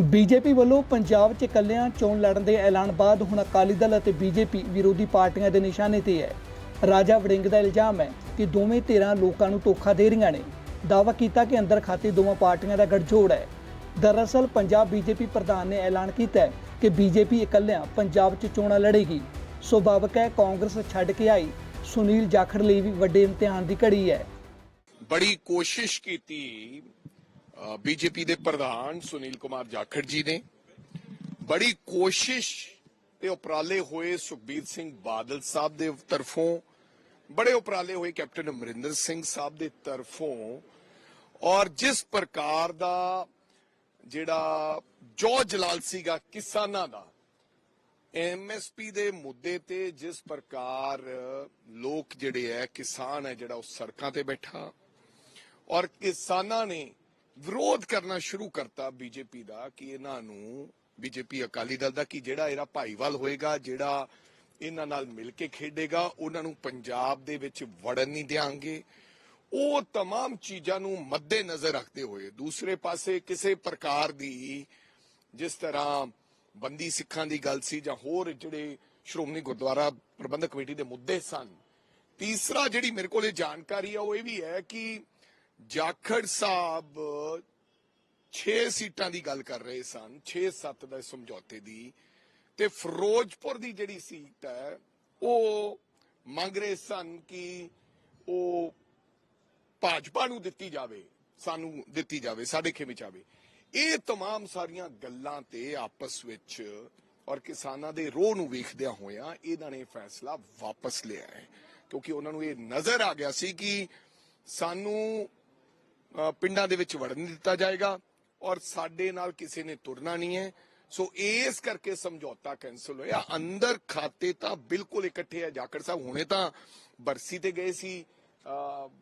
BJP ਵੱਲੋਂ ਪੰਜਾਬ 'ਚ ਇਕੱਲਿਆਂ ਚੋਣ ਲੜਨ ਦੇ ਐਲਾਨ ਬਾਅਦ ਹੁਣ ਅਕਾਲੀ ਦਲ ਅਤੇ ਬੀਜੇਪੀ ਵਿਰੋਧੀ ਪਾਰਟੀਆਂ ਦੇ ਨਿਸ਼ਾਨੇ ਤੇ ਹੈ। ਰਾਜਾ ਵੜਿੰਗ ਦਾ ਇਲਜ਼ਾਮ ਹੈ ਕਿ ਦੋਵੇਂ ਧਿਰਾਂ ਲੋਕਾਂ ਨੂੰ ਧੋਖਾ ਦੇ ਰਹੀਆਂ ਨੇ। ਦਾਅਵਾ ਕੀਤਾ ਕਿ ਅੰਦਰ ਖਾਤੇ ਦੋਵਾਂ ਪਾਰਟੀਆਂ ਦਾ ਗਠਜੋੜ ਹੈ। ਦਰਅਸਲ ਪੰਜਾਬ ਬੀਜੇਪੀ ਪ੍ਰਧਾਨ ਨੇ ਐਲਾਨ ਕੀਤਾ ਹੈ ਕਿ ਬੀਜੇਪੀ ਇਕੱਲਿਆਂ ਪੰਜਾਬ 'ਚ ਚੋਣਾਂ ਲੜੇਗੀ। ਸੁਭਾਵਕ ਹੈ ਕਾਂਗਰਸ ਛੱਡ ਕੇ ਆਈ। ਸੁਨੀਲ ਜਾਖੜ ਲਈ ਵੀ ਵੱਡੇ ਇਮਤਿਹਾਨ ਦੀ ਘੜੀ ਹੈ। ਬੜੀ ਕੋਸ਼ਿਸ਼ ਕੀਤੀ ਬੀਜੇਪੀ ਦੇ ਪ੍ਰਧਾਨ ਸੁਨੀਲ ਕੁਮਾਰ ਜਾਖੜ ਜੀ ਨੇ ਬੜੀ ਕੋਸ਼ਿਸ਼ ਤੇ ਉਪਰਾਲੇ ਹੋਏ ਸੁਖਬੀਰ ਸਿੰਘ ਬਾਦਲ ਸਾਹਿਬ ਦੇ ਤਰਫੋਂ, ਬੜੇ ਉਪਰਾਲੇ ਹੋਏ ਕੈਪਟਨ ਅਮਰਿੰਦਰ ਸਿੰਘ ਸਾਹਿਬ ਦੇ ਤਰਫੋਂ ਔਰ ਜਿਸ ਪ੍ਰਕਾਰ ਦਾ ਜਿਹੜਾ ਜੋ ਜਲਾਲ ਸੀਗਾ ਕਿਸਾਨਾਂ ਦਾ ਐਮਐਸਪੀ ਦੇ ਮੁੱਦੇ ਤੇ ਜਿਸ ਪ੍ਰਕਾਰ ਲੋਕ ਜਿਹੜੇ ਹੈ ਕਿਸਾਨ ਹੈ ਜਿਹੜਾ ਉਹ ਸੜਕਾਂ ਤੇ ਬੈਠਾ ਔਰ ਕਿਸਾਨਾਂ ਨੇ ਵਿਰੋਧ ਕਰਨਾ ਸ਼ੁਰੂ ਕਰਤਾ ਬੀਜੇਪੀ ਦਾ ਕਿ ਇਹਨਾਂ ਨੂੰ ਬੀਜੇਪੀ ਅਕਾਲੀ ਦਲ ਦਾ ਕਿ ਜਿਹੜਾ ਇਹਦਾ ਭਾਈਵਾਲ ਹੋਏਗਾ ਜਿਹੜਾ ਇਹਨਾਂ ਨਾਲ ਮਿਲ ਕੇ ਖੇਡੇਗਾ ਉਹਨਾਂ ਨੂੰ ਪੰਜਾਬ ਦੇ ਵਿੱਚ ਵੜਨ ਨਹੀਂ ਦੇਾਂਗੇ ਉਹ तमाम ਚੀਜ਼ਾਂ ਨੂੰ ਮੱਦੇ ਨਜ਼ਰ ਰੱਖਦੇ ਹੋਏ ਦੂਸਰੇ ਪਾਸੇ ਕਿਸੇ ਪ੍ਰਕਾਰ ਦੀ ਜਿਸ ਤਰ੍ਹਾਂ ਬੰਦੀ ਸਿੱਖਾਂ ਦੀ ਗੱਲ ਸੀ ਜਾਂ ਹੋਰ ਜਿਹੜੇ ਸ਼੍ਰੋਮਣੀ ਗੁਰਦੁਆਰਾ ਪ੍ਰਬੰਧਕ ਕਮੇਟੀ ਦੇ ਮੁੱਦੇ ਸਨ ਤੀਸਰਾ ਜਿਹੜੀ ਮੇਰੇ ਕੋਲ ਇਹ ਜਾਣਕਾਰੀ ਆ ਉਹ ਇਹ ਵੀ ਹੈ ਕਿ ਜਾਖੜ ਸਾਹਿਬ 6 ਸੀਟਾਂ ਦੀ ਗੱਲ ਕਰ ਰਹੇ ਸਨ 6-7 ਦਾ ਸਮਝੌਤੇ ਦੀ ਤੇ ਫਿਰੋਜ਼ਪੁਰ ਦੀ ਜਿਹੜੀ ਸੀਟ ਹੈ ਉਹ ਮੰਗ ਰਹੇ ਸਨ ਕਿ ਉਹ ਭਾਜਪਾ ਨੂੰ ਦਿੱਤੀ ਜਾਵੇ ਸਾਨੂੰ ਦਿੱਤੀ ਜਾਵੇ ਸਾਡੇ ਖੇਮੇ ਚ ਆਵੇ ਇਹ तमाम ਸਾਰੀਆਂ ਗੱਲਾਂ ਤੇ ਆਪਸ ਵਿੱਚ ਔਰ ਕਿਸਾਨਾਂ ਦੇ ਰੋਹ ਨੂੰ ਵੇਖਦਿਆਂ ਹੋਇਆਂ ਇਹਨਾਂ ਨੇ ਫੈਸਲਾ ਵਾਪਸ ਲਿਆ ਹੈ ਕਿਉਂਕਿ ਉਹਨਾਂ ਨੂੰ ਇਹ ਨਜ਼ਰ ਆ ਗਿਆ ਸੀ ਕਿ ਸਾਨੂੰ ਅ, ਪਿੰਡਾਂ ਦੇ ਵਿੱਚ ਵੜਨ ਦਿੱਤਾ ਜਾਏਗਾ ਔਰ ਸਾਡੇ ਨਾਲ ਕਿਸੇ ਨੇ ਤੁਰਨਾ ਨਹੀਂ ਹੈ। ਸੋ ਇਸ ਕਰਕੇ ਸਮਝੌਤਾ ਕੈਨਸਲ ਹੋਇਆ। ਅੰਦਰ ਖਾਤੇ ਤਾਂ ਬਿਲਕੁਲ ਇਕੱਠੇ ਆ। ਜਾਖੜ ਸਾਹਿਬ ਹੁਣੇ ਤਾਂ ਬਰਸੀ ਤੇ ਗਏ ਸੀ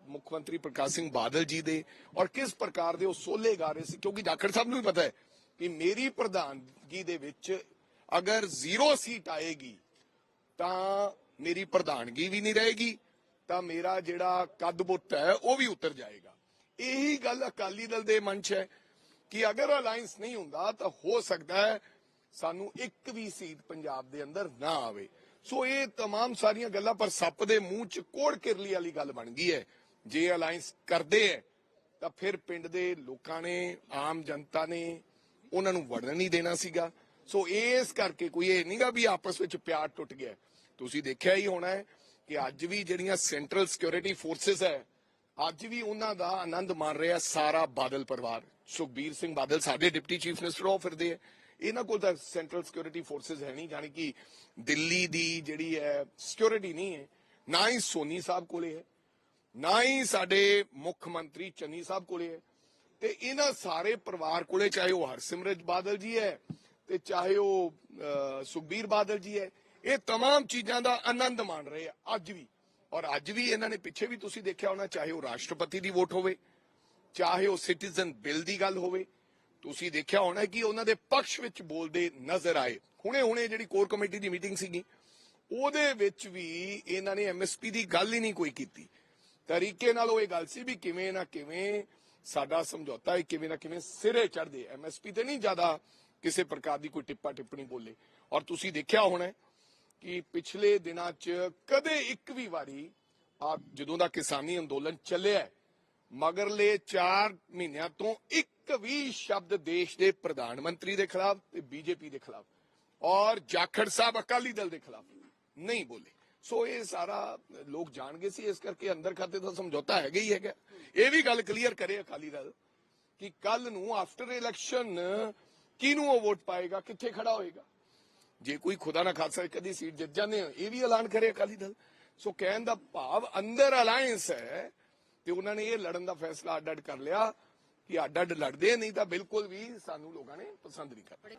ਮੁੱਖ ਮੰਤਰੀ ਪ੍ਰਕਾਸ਼ ਸਿੰਘ ਬਾਦਲ ਜੀ ਦੇ। ਔਰ ਕਿਸ ਪ੍ਰਕਾਰ ਦੇ ਉਹ ਸੋਲੇ ਗਾ ਰਹੇ ਸੀ? ਕਿਉਂਕਿ ਜਾਖੜ ਸਾਹਿਬ ਨੂੰ ਵੀ ਪਤਾ ਹੈ ਕਿ ਮੇਰੀ ਪ੍ਰਧਾਨਗੀ ਦੇ ਵਿੱਚ ਅਗਰ ਜ਼ੀਰੋ ਸੀਟ ਆਏਗੀ, ਤਾਂ ਮੇਰੀ ਪ੍ਰਧਾਨਗੀ ਵੀ ਨਹੀਂ ਰਹੇਗੀ, ਤਾਂ ਮੇਰਾ ਜਿਹੜਾ ਕੱਦ ਬੁੱਤ ਹੈ, ਉਹ ਵੀ ਉਤਰ ਜਾਏਗਾ। ਇਹੀ ਗੱਲ ਅਕਾਲੀ ਦਲ ਦੇ ਮਨ 'ਚ ਹੈ ਕਿ ਅਗਰ ਅਲਾਈਅੰਸ ਨਹੀਂ ਹੁੰਦਾ ਤਾਂ ਹੋ ਸਕਦਾ ਹੈ ਸਾਨੂੰ ਇੱਕ ਵੀ ਸੀਟ ਪੰਜਾਬ ਦੇ ਅੰਦਰ ਨਾ ਆਵੇ ਸੋ ਇਹ तमाम ਸਾਰੀਆਂ ਗੱਲਾਂ ਪਰ ਸੱਪ ਦੇ ਮੂੰਹ 'ਚ ਕੋੜ ਕਿਰਲੀ ਵਾਲੀ ਗੱਲ ਬਣ ਗਈ ਹੈ ਜੇ ਅਲਾਈਅੰਸ ਕਰਦੇ ਹੈ ਤਾਂ ਫਿਰ ਪਿੰਡ ਦੇ ਲੋਕਾਂ ਨੇ ਆਮ ਜਨਤਾ ਨੇ ਉਹਨਾਂ ਨੂੰ ਵੜਨ ਨਹੀਂ ਦੇਣਾ ਸੀਗਾ ਸੋ ਇਸ ਕਰਕੇ ਕੋਈ ਇਹ ਨਹੀਂਗਾ ਵੀ ਆਪਸ ਵਿੱਚ ਪਿਆਰ ਟੁੱਟ ਗਿਆ ਤੁਸੀਂ ਦੇਖਿਆ ਹੀ ਹੋਣਾ ਹੈ ਕਿ ਅੱਜ ਵੀ ਜਿਹੜੀਆਂ ਸੈਂਟਰਲ ਸਿਕਿਉਰਿਟੀ ਫੋਰਸਸ ਹੈ ਅੱਜ ਵੀ ਉਹਨਾਂ ਦਾ ਆਨੰਦ ਮਾਣ ਰਿਹਾ ਸਾਰਾ ਬਾਦਲ ਪਰਿਵਾਰ ਸੁਖਬੀਰ ਸਿੰਘ ਬਾਦਲ ਸਾਡੇ ਡਿਪਟੀ ਚੀਫ ਮਿਨਿਸਟਰ ਉਹ ਫਿਰਦੇ ਹੈ ਇਹਨਾਂ ਕੋਲ ਤਾਂ ਸੈਂਟਰਲ ਸਿਕਿਉਰਿਟੀ ਫੋਰਸਸ ਹੈ ਨਹੀਂ ਜਾਣੀ ਕਿ ਦਿੱਲੀ ਦੀ ਜਿਹੜੀ ਹੈ ਸਿਕਿਉਰਿਟੀ ਨਹੀਂ ਹੈ ਨਾ ਹੀ ਸੋਨੀ ਸਾਹਿਬ ਕੋਲੇ ਹੈ ਨਾ ਹੀ ਸਾਡੇ ਮੁੱਖ ਮੰਤਰੀ ਚੰਨੀ ਸਾਹਿਬ ਕੋਲੇ ਹੈ ਤੇ ਇਹਨਾਂ ਸਾਰੇ ਪਰਿਵਾਰ ਕੋਲੇ ਚਾਹੇ ਉਹ ਹਰਸਿਮਰਤ ਬਾਦਲ ਜੀ ਹੈ ਤੇ ਚਾਹੇ ਉਹ ਅਹ, ਸੁਖਬੀਰ ਬਾਦਲ ਜੀ ਹੈ ਇਹ तमाम ਚੀਜ਼ਾਂ ਦਾ ਆਨੰਦ ਮਾਣ ਰਹੇ ਆ ਅੱਜ ਵੀ ਔਰ ਅੱਜ ਵੀ ਇਹਨਾਂ ਨੇ ਪਿੱਛੇ ਵੀ ਤੁਸੀਂ ਦੇਖਿਆ ਹੋਣਾ, ਚਾਹੇ ਉਹ ਰਾਸ਼ਟਰਪਤੀ ਦੀ ਵੋਟ ਹੋਵੇ, ਚਾਹੇ ਉਹ ਸਿਟੀਜ਼ਨ ਬਿੱਲ ਦੀ ਗੱਲ ਹੋਵੇ, ਤੁਸੀਂ ਦੇਖਿਆ ਹੋਣਾ ਕਿ ਉਹਨਾਂ ਦੇ ਪੱਖ ਵਿੱਚ ਬੋਲਦੇ ਨਜ਼ਰ ਆਏ। ਹੁਣੇ ਹੁਣੇ ਜਿਹੜੀ ਕੋਰ ਕਮੇਟੀ ਦੀ ਮੀਟਿੰਗ ਸੀਗੀ, ਉਹਦੇ ਵਿੱਚ ਵੀ ਇਹਨਾਂ ਨੇ ਐਮਐਸਪੀ ਦੀ ਗੱਲ ਹੀ ਨਹੀਂ ਕੋਈ ਕੀਤੀ। ਤਰੀਕੇ ਨਾਲ ਉਹ ਇਹ ਗੱਲ ਸੀ ਵੀ ਕਿਵੇਂ ਨਾ ਕਿਵੇਂ ਸਾਡਾ ਸਮਝੌਤਾ ਹੈ, ਕਿਵੇਂ ਨਾ ਕਿਵੇਂ ਸਿਰੇ ਚੜਦੇ ਐਮਐਸਪੀ ਤੇ ਨਹੀਂ ਜ਼ਿਆਦਾ ਕਿਸੇ ਪ੍ਰਕਾਰ ਦੀ ਕੋਈ ਟਿੱਪਾ ਟਿੱਪਣੀ ਬੋਲੇ। ਔਰ ਤੁਸੀਂ ਦੇਖਿਆ ਹੋਣਾ ਕਿ ਪਿਛਲੇ ਦਿਨਾਂ 'ਚ ਕਦੇ ਇੱਕ ਵੀ ਵਾਰੀ ਆ ਜਦੋਂ ਦਾ ਕਿਸਾਨੀ ਅੰਦੋਲਨ ਚੱਲਿਆ ਮਗਰਲੇ 4 ਮਹੀਨਿਆਂ ਤੋਂ ਇੱਕ ਵੀ ਸ਼ਬਦ ਦੇਸ਼ ਦੇ ਪ੍ਰਧਾਨ ਮੰਤਰੀ ਦੇ ਖਿਲਾਫ ਤੇ ਬੀਜੇਪੀ ਦੇ ਖਿਲਾਫ ਔਰ ਜਾਖੜ ਸਾਹਿਬ ਅਕਾਲੀ ਦਲ ਦੇ ਖਿਲਾਫ ਨਹੀਂ ਬੋਲੇ। ਸੋ ਇਹ ਸਾਰਾ ਲੋਕ ਜਾਣਗੇ ਸੀ, ਇਸ ਕਰਕੇ ਅੰਦਰ ਖਾਤੇ ਦਾ ਸਮਝੌਤਾ ਹੈਗਾ ਹੀ ਹੈਗਾ। ਇਹ ਵੀ ਗੱਲ ਕਲੀਅਰ ਕਰੇ ਅਕਾਲੀ ਦਲ ਕਿ ਕੱਲ ਨੂੰ ਆਫਟਰ ਇਲੈਕਸ਼ਨ ਕਿਹਨੂੰ ਉਹ ਵੋਟ ਪਾਏਗਾ, ਕਿੱਥੇ ਖੜਾ ਹੋਏਗਾ? ਜੇ ਕੋਈ ਖੁਦਾ ਨਾ ਖਾਲਸਾ ਕਦੀ ਸੀਟ ਜਿੱਤ ਜਾਂਦੇ ਆ, ਇਹ ਵੀ ਐਲਾਨ ਕਰੇ ਅਕਾਲੀ ਦਲ। ਸੋ ਕਹਿਣ ਦਾ ਭਾਵ ਅੰਦਰ ਅਲਾਈਅੰਸ ਹੈ ਤੇ ਉਹਨਾਂ ਨੇ ਇਹ ਲੜਨ ਦਾ ਫੈਸਲਾ ਅੱਡ ਅੱਡ ਕਰ ਲਿਆ ਕਿ ਅੱਡ ਅੱਡ ਲੜਦੇ ਨਹੀਂ ਤਾਂ ਬਿਲਕੁਲ ਵੀ ਸਾਨੂੰ ਲੋਕਾਂ ਨੇ ਪਸੰਦ ਨਹੀਂ ਕਰਦੇ